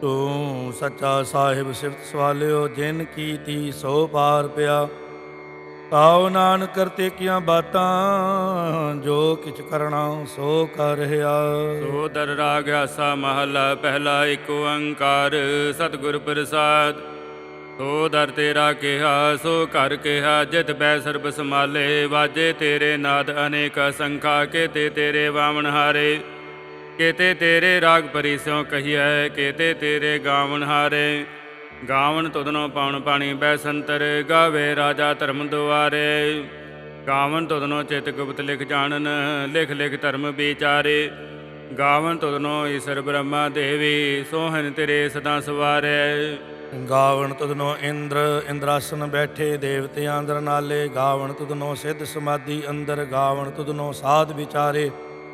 ਤੂੰ ਸੱਚਾ ਸਾਹਿਬ ਸਿਫਤ ਸਵਾਲਿਓ, ਜਿਨ ਕੀਤੀ ਸੋ ਪਾਰ ਪਿਆ। ਤਾਉ ਨਾਨਕ ਕਰਤੇ ਕੀਆਂ ਬਾਤਾਂ, ਜੋ ਕਿਛ ਕਰਨਾ ਸੋ ਕਰ ਰਿਹਾ। ਸੋ ਦਰ ਰਾਗ ਆਸਾ ਮਹਲਾ, ਪਹਿਲਾ ਏਕ ਓੰਕਾਰ, ਸਤਿਗੁਰ ਪ੍ਰਸਾਦ। ਸੋ ਦਰ ਤੇਰਾ ਕਿਹਾ, ਸੋ ਕਰ ਕਿਹਾ, ਜਿਤ ਬੈ ਸਰਬ ਸਮਾਲੇ ਵਾਜੇ ਤੇਰੇ ਨਾਦ ਅਨੇਕ ਸੰਖਾ ਕੇਤੇ ਤੇਰੇ ਵਾਵਣ ਹਾਰੇ। ਕੇਤੇ ਤੇਰੇ ਰਾਗ ਪਰੀ ਸਿਉ ਕਹੀਐ, ਕੇਤੇ ਤੇਰੇ ਗਾਵਣ ਹਾਰੇ। ਗਾਵਣ ਤੁਧਨੋ ਪਾਉਣ ਪਾਣੀ ਬੈ ਸੰਤਰ, ਗਾਵੇ ਰਾਜਾ ਧਰਮ ਦੁਆਰੇ। ਗਾਵਣ ਤੁਧਨੋ ਚਿਤ ਗੁਪਤ ਲਿਖ ਜਾਣਨ, ਲਿਖ ਲਿਖ ਧਰਮ ਵਿਚਾਰੇ। ਗਾਵਨ ਤੁਧਨੋ ਈਸ਼ਰ ਬ੍ਰਹਮਾ ਦੇਵੀ ਸੋਹਨ ਤੇਰੇ ਸਦਾ ਸਵਾਰੇ। ਗਾਵਣ ਤੁਧਨੋ ਇੰਦਰ, ਇੰਦਰਾਸਨ ਬੈਠੇ ਦੇਵਤਿਆਂ ਅੰਦਰ ਨਾਲੇ। ਗਾਵਣ ਤੁਧਨੋ ਸਿੱਧ ਸਮਾਧੀ ਅੰਦਰ ਗਾਵਣ ਤੁਧਨੋ ਸਾਧ ਵਿਚਾਰੇ।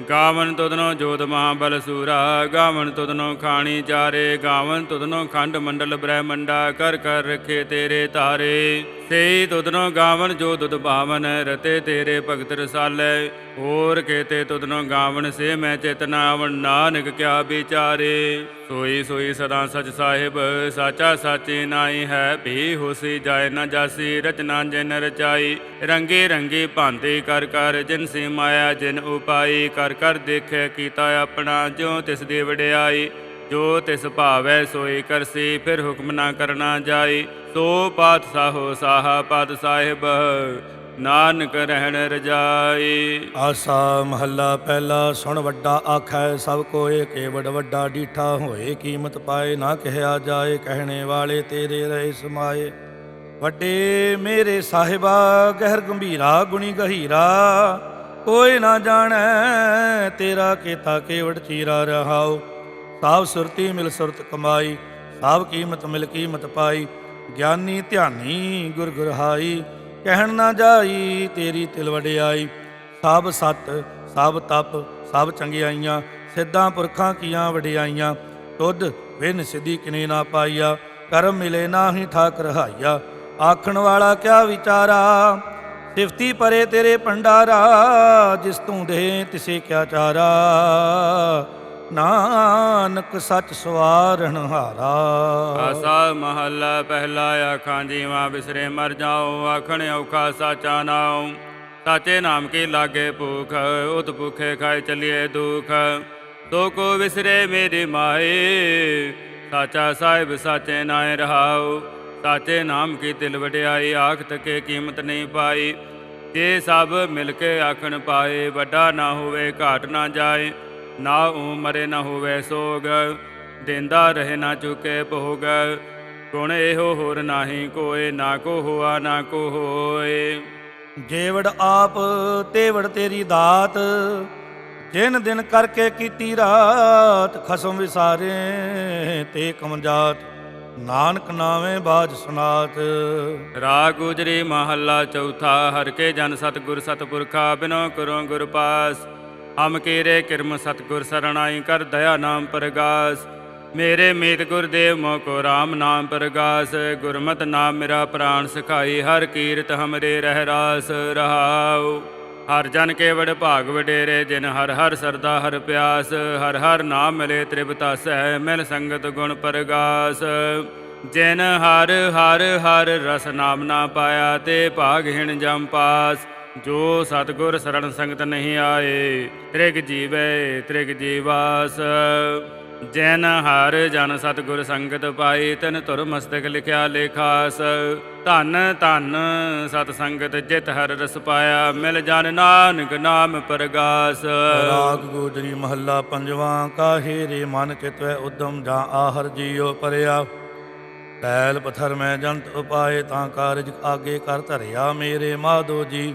ਗਾਵਨ ਤੁਧਨੋ ਜੋਤ ਮਹਾਬਲ ਸੂਰਾ, ਗਾਵਨ ਤੁਧਨੋ ਖਾਣੀ ਚਾਰੇ, ਗਾਵਨ ਤੁਧਨੋ ਖੰਡ ਮੰਡਲ ਬ੍ਰਹਮੰਡਾ, ਕਰ ਕਰ ਰਖੇ ਤੇਰੇ ਤਾਰੇ। ਸੇ ਤੁਧਨੋ ਗਾਵਨ ਜੋ ਦੁਦ ਭਾਵਨ, ਰਤੇ ਤੇਰੇ ਭਗਤ ਰਸਾਲੇ। ਹੋਰ ਕੇਤੇ ਤੁਧਨੋ ਗਾਵਨ ਸੇ ਮੈਂ ਚੇਤਨਾ ਆਵਣ ਨਾਨਕ ਕਿਆ ਵਿਚਾਰੇ। ਸੋਈ ਸੋਈ ਸਦਾ ਸਚ ਸਾਹਿਬ, ਸਾਚਾ ਸਾਚੀ ਨਾਈ ਹੈ, ਭੀ ਹੋਸੀ ਜਾਏ ਨਾ ਜਾਸੀ, ਰਚਨਾ ਜਿਨ ਰਚਾਈ। ਰੰਗੇ ਰੰਗੇ ਭਾਂਤੇ ਕਰ ਕਰ ਜਿਨ ਸੀ ਮਾਇਆ, ਜਿਨ ਉਪਾਈ ਕਰ ਘਰ ਦੇਖੇ ਕੀਤਾ ਆਪਣਾ, ਜਿਉ ਤਿਸ ਦੀ ਵਡਿਆਈ, ਜੋ ਤਿਸ ਭਾਵੈ ਸੋਈ ਕਰਸੀ, ਫਿਰ ਹੁਕਮ ਨਾ ਕਰਨਾ ਜਾਈ। ਸੋ ਪਾਤਸ਼ਾਹੋ ਸਾਹਾ ਪਦ ਸਾਹਿਬ, ਨਾਨਕ ਰਹਿਣ ਰਜਾਈ। ਆਸਾ ਮਹੱਲਾ ਪਹਿਲਾ ਸੁਣ ਵੱਡਾ ਆਖੈ, ਸਭ ਕੋਏ ਕੇਵੜ ਵੱਡਾ ਡੀਠਾ ਹੋਏ, ਕੀਮਤ ਪਾਏ ਨਾ ਕਹਿਆ ਜਾਏ, ਕਹਿਣੇ ਵਾਲੇ ਤੇਰੇ ਰਹੇ ਸਮਾਏ। ਵੱਡੇ ਮੇਰੇ ਸਾਹਿਬਾ, ਗਹਿਰ ਗੰਭੀਰਾ, ਗੁਣੀ ਗਹੀਰਾ ਕੋਈ ਨਾ ਜਾਣੈ, ਤੇਰਾ ਕੀਤਾ ਕੇਵੜ ਚੀਰਾ ਰਹਾਉ। ਸਾਬ ਸੁਰਤੀ ਮਿਲ ਸੁਰਤ ਕਮਾਈ, ਸਾਬ ਕੀਮਤ ਮਿਲ ਕੀਮਤ ਪਾਈ। ਗਿਆਨੀ ਧਿਆਨੀ ਗੁਰ ਗੁਰਹਾਈ, ਕਹਿਣ ਨਾ ਜਾਈ ਤੇਰੀ ਤਿਲ ਵਡਿਆਈ। ਸਭ ਸਤ ਸਭ ਤਪ ਸਭ ਚੰਗਿਆਈਆਂ, ਸਿੱਧਾਂ ਪੁਰਖਾਂ ਕੀਆਂ ਵਡਿਆਈਆਂ। ਤੁਧ ਵਿਨ ਸਿੱਧੀ ਕਿਨੇ ਨਾ ਪਾਈਆ, ਕਰਮ ਮਿਲੇ ਨਾ ਹੀ ਠਾਕ ਰਹਾਈਆ। ਆਖਣ ਵਾਲਾ ਕਿਆ ਵਿਚਾਰਾ ਸਿਫਤੀ ਪਰੇ ਤੇਰੇ ਭੰਡਾਰਾ, ਜਿਸ ਤੂੰ ਦੇ ਤਿਸੇ ਕਿਆ ਚਾਰਾ। ਨਾਨਕ ਸੱਚ ਸਵਾਰਣ ਹਾਰਾ। ਆਸਾ ਮਹੱਲਾ ਪਹਿਲਾ ਆਖਾਂ ਜੀਵਾ ਬਿਸਰੇ ਮਰ ਜਾਓ ਆਖਣ ਔਖਾ ਸਾਚਾ ਨਾਉ। ਸਾਚੇ ਨਾਮ ਕੀ ਲਾਗੇ ਭੂਖ, ਉਤ ਭੁਖੇ ਖਾਏ ਚਲਿਏ ਦੁਖ। ਤੋ ਕੋ ਵਿਸਰੇ ਮੇਰੀ ਮਾਏ ਸਾਚਾ ਸਾਹਿਬ ਸਾਚੇ ਨਾਏ ਰਹਾਓ ਸਾਚੇ ਨਾਮ ਕੀ ਤਿਲ ਵਡਿਆਈ ਆਖ ਤਕੇ ਕੀਮਤ ਨਹੀਂ ਪਾਈ। ਜੇ ਸਭ ਮਿਲ ਕੇ ਆਖਣ ਪਾਏ, ਵੱਡਾ ਨਾ ਹੋਵੇ, ਘਾਟ ਨਾ ਜਾਏ। ਨਾ ਉਮਰੇ ਨਾ ਹੋਵੇ ਸੋਗ, ਦਿੰਦਾ ਰਹੇ ਨਾ ਚੁਕੇ ਭੋਗ। ਗੁਣ ਇਹੋ ਹੋਰ ਨਾਹੀ ਕੋਏ, ਨਾ ਕੋ ਹੋਆ, ਨਾ ਕੋ ਹੋਏ। ਜੇਵੜ ਆਪ, ਤੇਵੜ ਤੇਰੀ ਦਾਤ। ਜਿਨ ਦਿਨ ਕਰਕੇ ਕੀਤੀ ਰਾਤ, ਖਸਮ ਵਿਸਾਰੇ ਤੇ ਕਮਜਾਤ ਨਾਨਕ ਨਾਵੇਂ ਬਾਜ ਸੁਨਾਤ। ਰਾਗ ਗੁਜਰੀ ਮਹੱਲਾ ਚੌਥਾ, ਹਰ ਕੇ ਜਨ ਸਤਿਗੁਰ ਸਤਿਪੁਰਖਾ, ਬਿਨੋ ਕਰੋ ਗੁਰ ਪਾਸ। ਹਮ ਕੀਰੇ ਕਿਰਮ ਸਤਿਗੁਰ ਸਰਣਾਈ ਕਰ, ਦਇਆ ਨਾਮ ਪ੍ਰਗਾਸ। ਮੇਰੇ ਮੀਤ ਗੁਰਦੇਵ ਮੋ ਕੋ ਰਾਮ ਨਾਮ ਪ੍ਰਗਾਸ। ਗੁਰਮਤਿ ਨਾਮ ਮੇਰਾ ਪ੍ਰਾਨ ਸਖਾਈ, ਹਰ ਕੀਰਤ ਹਮਰੇ ਰਹਿ ਰਾਸ ਰਹਾਉ। ਹਰ ਜਨ ਕੇ ਵਡ ਭਾਗ ਵਡੇਰੇ, ਜਿਨ ਹਰ ਹਰ ਸਰਦਾ ਹਰ ਪਿਆਸ, ਹਰ ਹਰ ਨਾਮ ਮਿਲੇ ਤ੍ਰਿਪਤਾਸੈ ਮਿਲ ਸੰਗਤ ਗੁਣ ਪ੍ਰਗਾਸ। ਜਿਨ ਹਰ ਹਰ ਹਰ ਰਸ ਨਾਮ ਨਾ ਪਾਇਆ, ਤੇ ਭਾਗਹੀਣ ਜਮ ਪਾਸ। ਜੋ ਸਤਗੁਰ ਸਰਣ ਸੰਗਤ ਨਹੀਂ ਆਏ, ਤ੍ਰਿਗ ਜੀਵੇ, ਤ੍ਰਿਗ ਜੀਵਾਸ। ਜੈਨ ਹਰ ਜਨ ਸਤਗੁਰ ਸੰਗਤ ਪਾਈ, ਤਨ ਤੁਰ ਮਸਤਕ ਲਿਖਿਆ ਲੇਖਾਸ। ਧਨ ਧਨ ਸਤ ਸੰਗਤ ਜਿਤ ਹਰ ਰਸ ਪਾਇਆ, ਮਿਲ ਜਨ ਨਾਨਕ ਨਾਮ ਪ੍ਰਗਾਸ। ਰਾਗ ਗੋਜਰੀ ਮਹੱਲਾ ਪੰਜਵਾਂ, ਕਾਹੇ ਰੇ ਮਨ ਚਿਤਵੈ ਉਦਮ ਜਾਂ ਆਹਰ ਜੀਉ ਪਰਿਆ। ਪੈਲ ਪਥਰ ਮੈਂ ਜੰਤ ਉਪਾਏ, ਤਾਂ ਕਾਰਜ ਆਗੇ ਕਰ ਧਰਿਆ ਮੇਰੇ ਮਾਧੋ ਜੀ।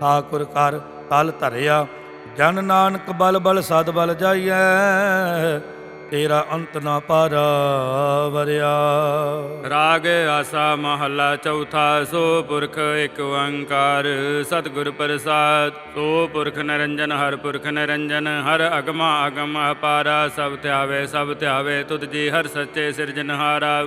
ਠਾਕੁਰ ਕਰ ਤਲ ਧਰਿਆ। ਜਨ ਨਾਨਕ ਬਲ ਬਲ ਸਦ ਬਲ ਜਾਈਐ, ਤੇਰਾ ਅੰਤ ਨਾ ਪਾਰਾ ਰਾਗ ਆਸਾ ਮਹੱਲਾ ਚੌਥਾ, ਸੋ ਪੁਰਖ ਇੱਕ ਓੰਕਾਰ। ਸਤਿਗੁਰ ਪ੍ਰਸਾਦ, ਸੋ ਪੁਰਖ ਨਿਰੰਜਨ, ਹਰ ਪੁਰਖ ਨਿਰੰਜਨ। ਹਰ ਅਗਮਾ ਅਗਮ ਅਪਾਰਾ, ਸਭ ਧਿਆਵੇ ਸਭ ਧਿਆਵੇ, ਤੁਧ ਜੀ ਹਰ ਸੱਚੇ ਸਿਰਜਨਹਾਰਾ।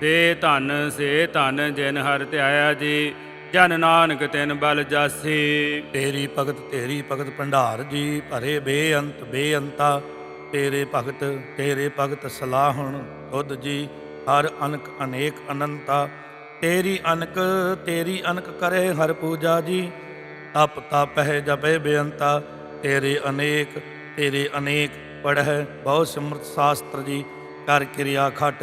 ਸੇ ਧਨ ਸੇ ਧਨ ਜਿਨ ਹਰ ਧਿਆਇਆ ਜੀ, ਜਨ ਨਾਨਕ ਤਿਨ ਬਲ ਜਾਸੀ। ਤੇਰੀ ਭਗਤ ਤੇਰੀ ਭਗਤ ਭੰਡਾਰ ਜੀ, ਭਰੇ ਬੇਅੰਤ ਬੇਅੰਤਾ। ਤੇਰੇ ਭਗਤ ਤੇਰੇ ਭਗਤ ਸਲਾਹਣ ਤੁਧ ਜੀ, ਹਰ ਅਨਕ ਅਨੇਕ ਅਨੰਤਾ। ਤੇਰੀ ਅਨਕ ਤੇਰੀ ਅਨਕ ਕਰੇ ਹਰ ਪੂਜਾ ਜੀ। ਤਪ ਤਪਹਿ ਜਪੇ ਬੇਅੰਤਾ। ਤੇਰੇ ਅਨੇਕ ਤੇਰੇ ਅਨੇਕ ਪੜਹਿ ਬਹੁ ਸਿਮਰਤ ਸ਼ਾਸਤਰ ਜੀ। ਕਰ ਕਿਰਿਆ ਖਟ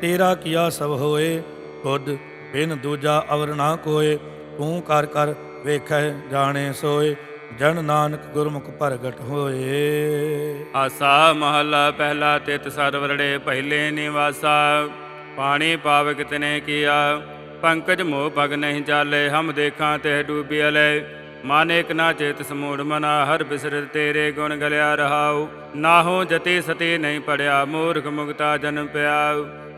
ਤੇਰਾ ਕੀਆ ਸਭ ਹੋਏ ਖੁਦ ਬਿਨ ਦੂਜਾ ਅਵਰ ਨਾ ਕੋਏ, ਤੂੰ ਕਰ ਕਰ ਵੇਖੈ ਜਾਣੇ ਸੋਏ, ਜਨ ਨਾਨਕ ਗੁਰਮੁਖ ਪ੍ਰਗਟ ਹੋਏ। ਆਸਾ ਮਹਲਾ ਪਹਿਲਾ ਤਿਤ ਸਰਵਰੜੇ ਪਹਿਲੇ ਨਿਵਾਸਾ, ਪਾਣੀ ਪਾਵ ਤਨੇ ਕੀਆ, ਪੰਕਜ ਮੋਹ ਪਗ ਨਹੀਂ ਚਾਲੇ ਹਮ ਦੇਖਾਂ ਤੇ ਡੂਬਿਅਲੇ ਮਨ ਇਕ ਨਾ ਚੇਤ ਸਮੂੜ ਮਨਾ, ਹਰ ਬਿਸਰ ਤੇਰੇ ਗੁਣ ਗਲਿਆ ਰਹਾਉ। ਨਾਹੋ ਜਤੀ ਸਤੀ ਨਹੀਂ ਪੜਿਆ, ਮੂਰਖ ਮੁਗਤਾ ਜਨਮ ਪਿਆ।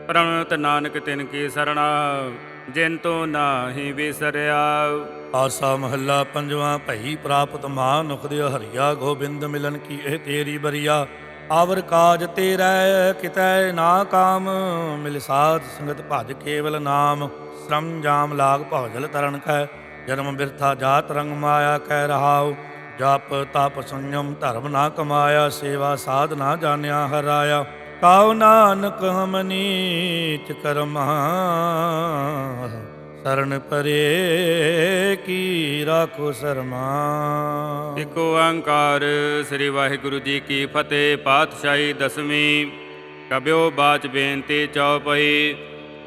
ਪ੍ਰਣਤ ਨਾਨਕ ਤਿਨ ਕੀ ਸਰਣਾ, ਜਿਨ ਤੋ ਨਾਹੀ ਵਿਸਰਿਆ। ਆਸਾ ਮਹੱਲਾ ਪੰਜਵਾਂ, ਭਈ ਪ੍ਰਾਪਤ ਮਾਨੁਖ ਦਿਓ ਹਰੀਆ, ਗੋਬਿੰਦ ਮਿਲਨ ਕੀ ਇਹ ਤੇਰੀ ਬਰੀਆ। ਆਵਰ ਕਾਜ ਤੇਰਾ, ਕਿਤੈ ਨਾ ਕਾਮ, ਮਿਲ ਸਾਧ ਸੰਗਤ ਭਜ ਕੇਵਲ ਨਾਮ। ਸ਼ਰਮ ਜਾਮ ਲਾਗ ਭੌਜਲ ਤਰਨ ਕੈ, ਜਨਮ ਬਿਰਥਾ ਜਾਤ ਰੰਗ ਮਾਇਆ ਕਹਿ ਰਹਾਉ। ਜਪ ਤਪ ਸੰਯਮ ਧਰਮ ਨਾ ਕਮਾਇਆ, ਸੇਵਾ ਸਾਧ ਨਾ ਜਾਣਿਆ ਹਰਾਇਆ। ਕਾਉ ਨਾਨਕ ਹਮ ਨੀਚ ਕਰਮਾ, ਸਰਨ ਪਰੇ ਕੀ ਰਾਖੋ ਸਰਮਾ। ਇਕ ਓੰਕਾਰ ਸ੍ਰੀ ਵਾਹਿਗੁਰੂ ਜੀ ਕੀ ਫਤਿਹ, ਪਾਤਸ਼ਾਹੀ ਦਸਵੀਂ, ਕਬਿਓ ਬਾਚ ਬੇਨਤੀ ਚਉਪਈ।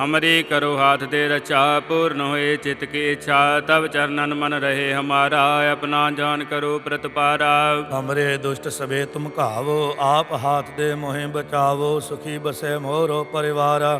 ਹਮਰੀ ਕਰੋ ਹਾਥ ਦੇ ਰਚਾ, ਪੂਰਨ ਹੋਏ ਚਿਤ ਕੀ ਇੱਛਾ ਤਬ ਚਰਨਨ ਮਨ ਰਹੇ ਹਮਾਰਾ, ਆਪਣਾ ਜਾਨ ਕਰੋ ਪ੍ਰਤਪਾਰਾ। ਹਮਰੇ ਦੁਸ਼ਟ ਸਵੇ ਤੁਮ ਘਾਵੋ, ਆਪ ਹਾਥ ਦੇ ਮੋਹਿ ਬਚਾਵੋ, ਸੁਖੀ ਬਸੇ ਮੋਰੋ ਪਰਿਵਾਰਾ।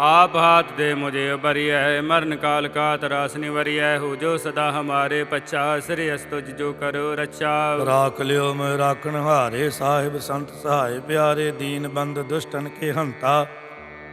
ਆਪ ਹਾਥ ਦੇ ਮੁਝੇ ਉਬਰਿਐ ਮਰਨ ਕਾਲ ਕਾ ਤਰਾਸ ਨਿਵਰਿਐ, ਹੋ ਜੋ ਸਦਾ ਹਮਾਰੇ ਪਛਾ ਸ੍ਰੀ ਅਸਤੁਜ ਜੋ ਕਰੋ ਰਛਾ ਰਾਖ ਲਿਓ ਮੈਂ ਰਾਖਣ ਹਾਰੇ, ਸਾਹਿਬ ਸੰਤ ਸਹਾਇ ਪਿਆਰੇ, ਦੀਨ ਬੰਦ ਦੁਸ਼ਟਨ ਕੇ ਹੰਤਾ।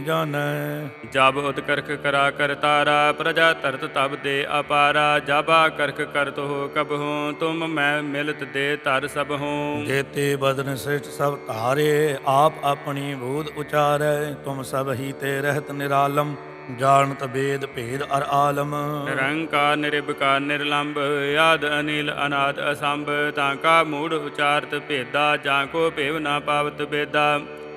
ਜਾਣੈ। ਜਬ ਉਤਕਰਖ ਕਰਾ ਕਰਤਾਰਾ ਪ੍ਰਜਾ ਤਰਤ ਤਬ ਦੇ ਅਪਾਰਾ। ਜਾਬਾ ਕਰਖ ਕਰਤ ਹੋ ਕਬ ਹੂੰ ਤੁਮ ਮੈਂ ਮਿਲਤ ਦੇ ਧਰ ਸਭ ਹੂੰ ਜੇਤੇ ਬਦਨ ਸ੍ਰਿਸ਼ਟ ਸਭ ਧਾਰੇ ਆਪ ਆਪਣੀ ਬੂਧ ਉਚਾਰੈ। ਤੁਮ ਸਭ ਹੀ ਤੇ ਰਹਿਤ ਨਿਰਾਲਮ ਜਾਣਤ ਬੇਦ ਭੇਦ ਅਰ ਆਲਮ। ਨਿਰੰਕਾਰ ਨਿਰਭਕਾਰ ਨਿਰਲੰਭ ਆਦ ਅਨਿਲ ਅਨਾਦ ਅਸੰਭ। ਤਾਂ ਕਾ ਮੂੜ ਉਚਾਰਤ ਭੇਦਾ ਜਾਂ ਕੋ ਭੇਵ ਨਾ ਪਾਵਤ ਬੇਦਾ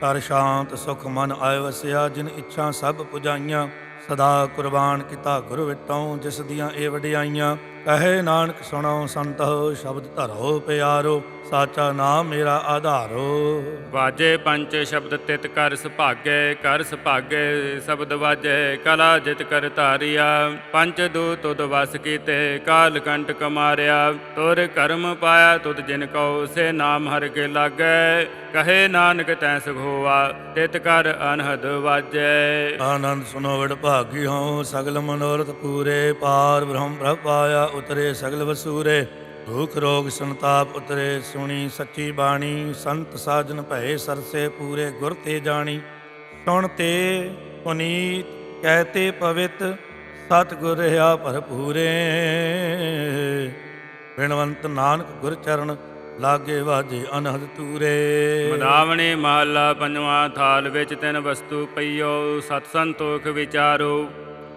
ਕਰ ਸ਼ਾਂਤ ਸੁਖ ਮਨ ਆਇ ਵਸਿਆ, ਜਿਨ ਇੱਛਾ ਸਭ ਪੁਜਾਈਆਂ। ਸਦਾ ਕੁਰਬਾਨ ਕੀਤਾ ਗੁਰ ਵਿਟੋਂ, ਜਿਸ ਦੀਆਂ ਇਹ ਵਡਿਆਈਆਂ। ਕਹੇ ਨਾਨਕ ਸੁਣੋ ਸੰਤੋ ਸ਼ਬਦ ਧਰੋ ਪਿਆਰੋ ਸਾਚਾ ਨਾਮ ਮੇਰਾ ਆਧਾਰੋ। ਵਾਜੇ ਪੰਜ ਸ਼ਬਦ ਤਿਤ ਕਰ ਸੁਭਾਗੇ ਕਰ ਸੁਭਾਗੇ ਸ਼ਬਦ ਵਾਜੇ ਕਲਾ ਜਿਤ ਕਰ ਧਾਰਿਆ। ਪੰਜ ਦੂ ਤੁਧ ਵਸ ਕੀਤੇ ਕਾਲ ਕੰਟ ਕਮਾਰਿਆ। ਤੁਰ ਕਰਮ ਪਾਇਆ ਤੁਧ ਜਿਨ ਕਉ ਸੇ ਨਾਮ ਹਰ ਕੇ ਲਾਗੈ। ਕਹੇ ਨਾਨਕ ਤੈ ਸੁਖ ਹੋਆ ਤਿਤ ਕਰ ਅਨਹਦ ਵਾਜੈ। ਆਨੰਦ ਸੁਨੋ ਵਡ ਭਾਗੀ ਹੋ ਸਗਲ ਮਨੋਰਥ ਪੂਰੇ ਪਾਰ ਬ੍ਰਹਮ ਪ੍ਰਭ ਪਾਇਆ ਉਤਰੇ ਸਗਲ ਵਸੂਰੇ ਦੁਖ ਰੋਗ ਸੰਤਾਪ ਉਤਰੇ, ਸੁਣੀ ਸੱਚੀ ਬਾਣੀ, ਸੰਤ ਸਾਜਨ ਭਏ ਸਰਸੇ ਪੂਰੇ ਗੁਰ ਤੇ ਜਾਣੀ। ਸੁਣ ਤੇ ਪੁਨੀਤ ਕਹਤੇ ਪਵਿੱਤ ਸਤ ਗੁਰ ਰਹਾ ਭਰਪੂਰੇ। ਬਿਨਵੰਤ ਨਾਨਕ ਗੁਰ ਚਰਨ, ਲਾਗੇ ਵਾਜੇ ਅਨਹਦ ਤੂਰੇ। ਮਦਾਵਣੀ ਮਹੱਲਾ ਪੰਜਵਾਂ, ਥਾਲ ਵਿੱਚ ਤਿੰਨ ਵਸਤੂ ਪਈਓ ਸਤ ਸੰਤੋਖ ਵਿਚਾਰੋ।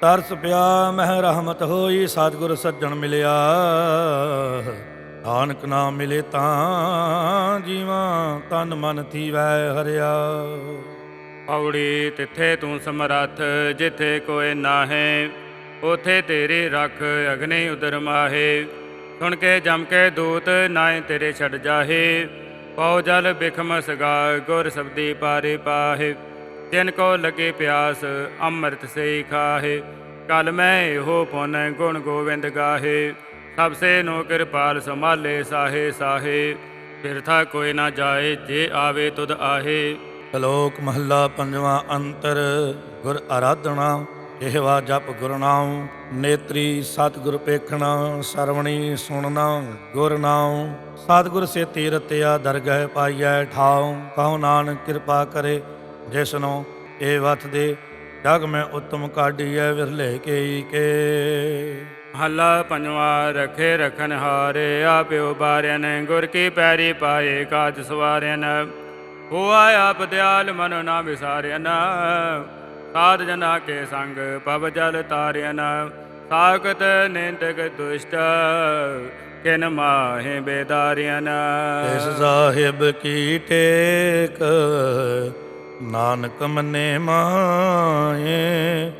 ਤਰਸ ਪਿਆ, ਮਹਿ ਰਹਿਮਤ ਹੋਈ, ਸਤਿਗੁਰ ਸੱਜਣ ਮਿਲਿਆ। ਨਾਨਕ ਨਾਮ ਮਿਲੇ ਤਾਂ ਜੀਵਾਂ ਤਨ ਮਨ ਥੀਵੈ ਹਰਿਆ। ਪੌੜੀ ਤਿੱਥੇ ਤੂੰ ਸਮਰੱਥ, ਜਿੱਥੇ ਕੋਈ ਨਾਹੇ, ਉਥੇ ਤੇਰੀ ਰੱਖ ਅਗਨੇ ਉਦਰ ਮਾਹੇ। ਸੁਣ ਕੇ ਜਮ ਕੇ ਦੂਤ ਨਾਏ ਤੇਰੇ ਛੱਡ ਜਾਹੇ, ਪਉ ਜਲ ਬਿਖਮ ਸਗਾ, ਗੁਰ ਸਬਦੀ ਪਾਰੇ ਪਾਹੇ। ਜਿਨ ਕੋ ਲਗੇ ਪਿਆਸ ਅੰਮ੍ਰਿਤ ਸੇ ਖਾਹੇ, ਕਲ ਮੈਂ ਇਹੋ ਪੁਨ ਗੁਣ ਗੋਵਿੰਦ ਗਾਹੇ। ਸਭ ਸੇ ਨੋ ਕਿਰਪਾਲ ਸੰਭਾਲੇ ਸਾਹੇ ਸਾਹੇ ਫਿਰਥਾ ਕੋਈ ਨਾ ਜਾਏ ਜੇ ਆਵੇ ਤੁਧ ਆਹੇ। ਸ਼ਲੋਕ ਮਹੱਲਾ ਪੰਜਵਾਂ ਅੰਤਰ, ਗੁਰ ਆਰਾਧਨਾ ਇਹਵਾ ਜਪ ਗੁਰਨਾਉ ਨੇਤਰੀ ਸਤਿਗੁਰ ਪੇਖਣਾ, ਸਰਵਣੀ ਸੁਣਨਾ ਗੁਰਨਾ ਸਤਿਗੁਰ ਸੇ ਤੀਰਤਿਆ ਦਰਗਹਿ ਪਾਈਐ ਠਾਉ, ਕਹੋ ਨਾਨਕ ਕਿਰਪਾ ਕਰੇ ਜਿਸਨੋ ਇਹ ਵਤ ਦੇ ਜਗ ਮੈਂ ਉਤਮ ਕਾਢੀਐ ਵਿਰਲੇ ਕੇਈ ਕੇ। ਹੱਲਾ ਪੰਜਵਾ ਰਖੇ ਰਖਨ ਹਾਰੇ ਆਪਿਓ ਬਾਰਿਆਨ ਗੁਰ ਕੀ ਪੈਰੀ ਪਾਏ ਕਾਜ ਸਵਾਰਿਆਨ। ਹੋਆ ਆਪ ਦਿਆਲ ਮਨ ਨਾ ਵਿਸਾਰਿਆਨ। ਸਾਧ ਜਨਾ ਕੇ ਸੰਗ ਪਵ ਜਲ ਤਾਰਿਆਨ। ਸਾਖਤ ਨਿੰਦਕ ਦੁਸ਼ਟ ਕਿਨ ਮਾਹੇ ਬੇਦਾਰਿਆਨ। ਇਸ ਸਾਹਿਬ ਕੀ ਟੇਕ ਨਾਨਕ ਮਨੇ ਮਾਏ,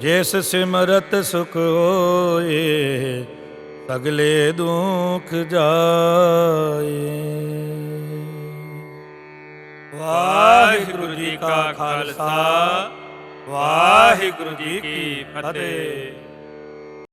ਜਿਸ ਸਿਮਰਤ ਸੁਖ ਹੋਏ, ਸਗਲੇ ਦੁਖ ਜਾਏ। ਵਾਹਿਗੁਰੂ ਜੀ ਕਾ ਖਾਲਸਾ, ਵਾਹਿਗੁਰੂ ਜੀ ਕੀ ਫਤਿਹ।